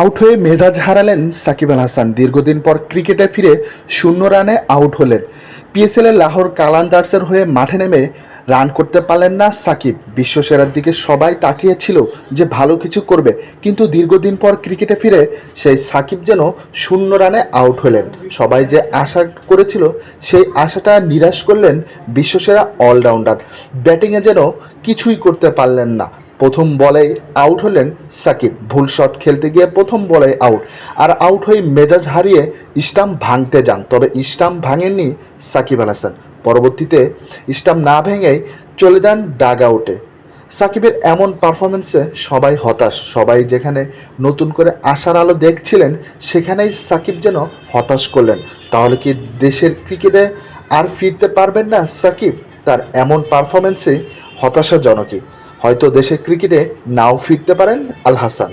Out হয়ে মেজাজ হারালেন সাকিব আল হাসান। দীর্ঘদিন পর ক্রিকেটে ফিরে শূন্য রানে আউট হলেন। পিএসএল এর লাহোর কালান্দার্সের হয়ে মাঠে নেমে রান করতে পারলেন না সাকিব। বিশ্বসেরার দিকে সবাই তাকিয়েছিল যে ভালো কিছু করবে, কিন্তু দীর্ঘদিন পর ক্রিকেটে ফিরে সেই সাকিব যেন শূন্য রানে আউট হলেন। সবাই যে আশা করেছিল, সেই আশাটা নিরাশ করলেন বিশ্বসেরা অলরাউন্ডার। ব্যাটিংয়ে যেন কিছুই করতে পারলেন না। প্রথম বলেই আউট হলেন সাকিব। ভুল শট খেলতে গিয়ে প্রথম বলে আউট আর আউট হয়ে মেজাজ হারিয়ে স্টাম্প ভাঙতে যান। তবে স্টাম্প ভাঙেননি সাকিব আল হাসান। পরবর্তীতে স্টাম্প না ভেঙেই চলে যান ডাগ আউটে সাকিবের এমন পারফরমেন্সে সবাই হতাশ। সবাই যেখানে নতুন করে আশার আলো দেখছিলেন, সেখানেই সাকিব যেন হতাশ করলেন। তাহলে কি দেশের ক্রিকেটে আর ফিরতে পারবেন না সাকিব? তার এমন পারফরমেন্সে হতাশাজনকই। হয়তো দেশের ক্রিকেটে নাও ফিরতে পারেন আল হাসান।